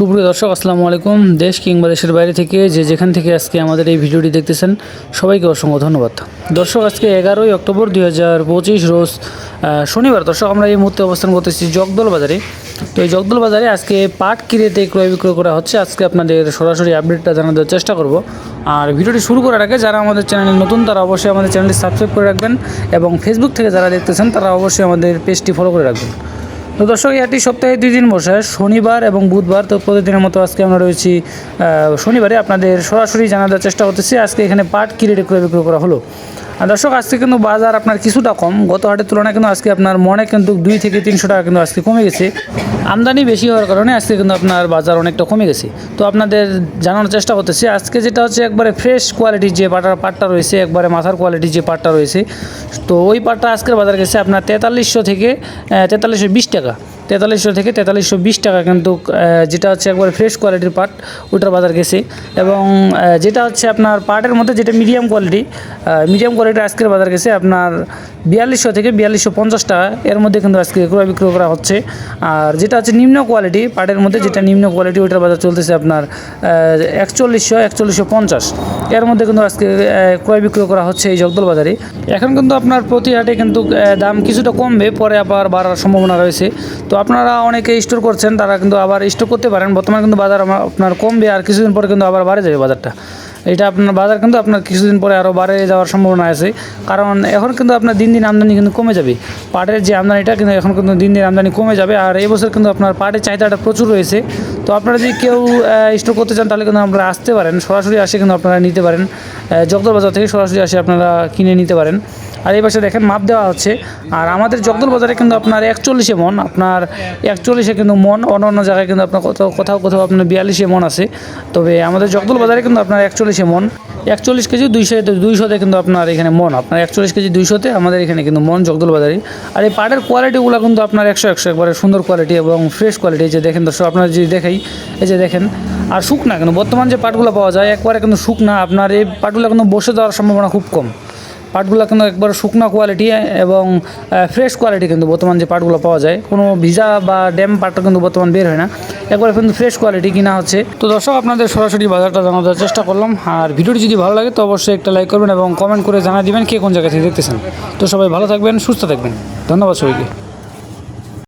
সুপ্রিয় দর্শক, আসসালামু আলাইকুম। দেশ কিংবা দেশের বাইরে থেকে যে যেখান থেকে আজকে আমাদের এই ভিডিওটি দেখতেছেন, সবাইকে অসংখ্য ধন্যবাদ। দর্শক, আজকে এগারোই অক্টোবর দুই হাজার পঁচিশ রোজ শনিবার। দর্শক, আমরা এই মুহূর্তে অবস্থান করতেছি জগদল বাজারে। তো এই জগদল বাজারে আজকে পাট কিরেতে ক্রয় বিক্রয় করা হচ্ছে। আজকে আপনাদের সরাসরি আপডেটটা দেওয়ার চেষ্টা করব। আর ভিডিওটি শুরু করার আগে যারা আমাদের চ্যানেলে নতুন, তারা অবশ্যই আমাদের চ্যানেলটি সাবস্ক্রাইব করে রাখবেন এবং ফেসবুক থেকে যারা দেখতেছেন, তারা অবশ্যই আমাদের পেজটি ফলো করে রাখবেন। তো দর্শক এটি সপ্তাহে দুই দিন বসে, শনিবার এবং বুধবার, তো প্রতিদিনের মতো আজকে আমরা রয়েছি শনিবারে আপনাদের সরাসরি জানার চেষ্টা করতেছি। আজকে এখানে পাট কি রেটে ক্রয় বিক্রয় করা হলো। আর দর্শক, আজকে কিন্তু বাজার আপনার কিছুটা কম, গত হাটের তুলনায় কিন্তু আজকে আপনার মনে কিন্তু দুই থেকে তিনশো টাকা কিন্তু আজকে কমে গেছে। আমদানি বেশি হওয়ার কারণে আজকে কিন্তু আপনার বাজার অনেকটা কমে গেছে। তো আপনাদের জানানোর চেষ্টা করতেছি, আজকে যেটা হচ্ছে একবারে ফ্রেশ কোয়ালিটির যে পাটার পাটটা রয়েছে, একবারে মাথার কোয়ালিটির যে পাটটা রয়েছে, তো ওই পাটটা আজকের বাজার গেছে আপনার তেতাল্লিশশো থেকে তেতাল্লিশশো বিশ টাকা। তেতাল্লিশশো থেকে তেতাল্লিশশো বিশ টাকা কিন্তু যেটা হচ্ছে একবারে ফ্রেশ কোয়ালিটির পাট, ওইটার বাজার গেছে। এবং যেটা হচ্ছে আপনার পাটের মধ্যে যেটা মিডিয়াম কোয়ালিটি মিডিয়াম কোয়ালিটির আজকের বাজার গেছে আপনার বিয়াল্লিশশো থেকে বিয়াল্লিশশো পঞ্চাশ টাকা। এর মধ্যে কিন্তু আজকে ক্রয় বিক্রয় করা হচ্ছে। আর যেটা হচ্ছে নিম্ন কোয়ালিটি পাটের মধ্যে যেটা নিম্ন কোয়ালিটি ওইটার বাজার চলতেছে আপনার একচল্লিশশো একচল্লিশশো পঞ্চাশ। এর মধ্যে কিন্তু আজকে ক্রয় বিক্রয় করা হচ্ছে এই জগদল বাজারে। এখন কিন্তু আপনার প্রতি হাটে কিন্তু দাম কিছুটা কমবে পরে আবার বাড়ার সম্ভাবনা রয়েছে। তো আপনারা অনেকে স্টোর করছেন তারা কিন্তু আবার স্টোর করতে পারেন। বর্তমানে কিন্তু বাজার আপনার কমবে আর কিছুদিন পরে কিন্তু আবার বাড়ে যাবে বাজারটা। এটা আপনার বাজার কিন্তু আপনার কিছুদিন পরে আরও বাড়ে যাওয়ার সম্ভাবনা আছে। কারণ এখন কিন্তু আপনার দিন দিন আমদানি কিন্তু কমে যাবে। পাটের যে আমদানিটা কিন্তু এখন কিন্তু দিন দিন আমদানি কমে যাবে আর এবছর বছর কিন্তু আপনার পাটের চাহিদাটা প্রচুর রয়েছে। তো আপনারা যদি কেউ স্টোর করতে চান তাহলে কিন্তু আপনারা আসতে পারেন। সরাসরি আসে কিন্তু আপনারা নিতে পারেন। জগদল বাজার থেকে সরাসরি আসে আপনারা কিনে নিতে পারেন। আর এই পাশে দেখেন মাপ দেওয়া হচ্ছে আর আমাদের জগদল বাজারে কিন্তু আপনার একচল্লিশে মন, আপনার একচল্লিশে কিন্তু মন অন্য অন্য জায়গায় কিন্তু আপনার কোথাও কোথাও কোথাও আপনার বিয়াল্লিশে মন আছে। তবে আমাদের জগদল বাজারে কিন্তু আপনার একচল্লিশে মন, একচল্লিশ কেজি দুইশো দুইশোতে কিন্তু আপনার এখানে মন, আপনার একচল্লিশ কেজি দুইশোতে আমাদের এখানে কিন্তু মন জগদল বাজারে। আর এই পাটের কোয়ালিটিগুলো কিন্তু আপনার একশো একশো, একবারে সুন্দর কোয়ালিটি এবং ফ্রেশ কোয়ালিটি, এই যে দেখেন দর্শক, আপনারা যদি দেখাই, এই যে দেখেন, আর শুকনা কিন্তু, বর্তমান যে পাটগুলো পাওয়া যায়, একবারে কিন্তু শুকনা, আপনার এই পাটগুলো কিন্তু বসে যাওয়ার সম্ভাবনা খুব কম। পাটগুলো কিন্তু একবার শুকনো কোয়ালিটি এবং ফ্রেশ কোয়ালিটি কিন্তু বর্তমান যে পাটগুলো পাওয়া যায়। কোনো ভিজা বা ড্যাম পাটটা কিন্তু বর্তমান বের হয় না। একবার কিন্তু ফ্রেশ কোয়ালিটি কিনা হচ্ছে। তো দর্শক, আপনাদের সরাসরি বাজারটা জানার চেষ্টা করলাম। আর ভিডিওটি যদি ভালো লাগে তো অবশ্যই একটা লাইক করবেন এবং কমেন্ট করে জানা দিবেন কে কোন জায়গা থেকে দেখতেছেন। তো সবাই ভালো থাকবেন, সুস্থ থাকবেন। ধন্যবাদ সবাইকে।